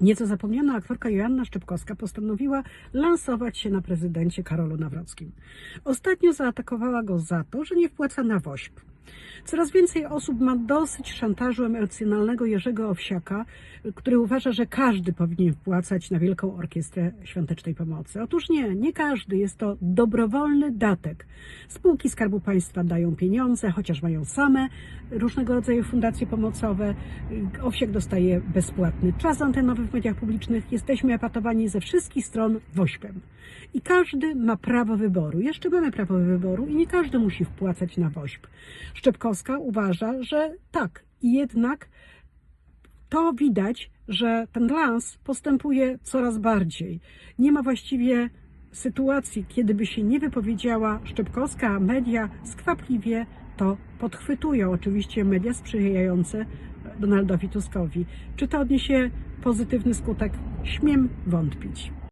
Nieco zapomniana aktorka Joanna Szczepkowska postanowiła lansować się na prezydencie Karolu Nawrockim. Ostatnio zaatakowała go za to, że nie wpłaca na WOŚP. Coraz więcej osób ma dosyć szantażu emocjonalnego Jerzego Owsiaka, który uważa, że każdy powinien wpłacać na Wielką Orkiestrę Świątecznej Pomocy. Otóż nie, nie każdy. Jest to dobrowolny datek. Spółki Skarbu Państwa dają pieniądze, chociaż mają same różnego rodzaju fundacje pomocowe. Owsiak dostaje bezpłatny czas antenowy w mediach publicznych. Jesteśmy epatowani ze wszystkich stron wośpem. I każdy ma prawo wyboru. Jeszcze mamy prawo wyboru i nie każdy musi wpłacać na wośp. Szczepkowska uważa, że tak, jednak to widać, że ten lans postępuje coraz bardziej. Nie ma właściwie sytuacji, kiedy by się nie wypowiedziała Szczepkowska, a media skwapliwie to podchwytują. Oczywiście media sprzyjające Donaldowi Tuskowi. Czy to odniesie pozytywny skutek? Śmiem wątpić.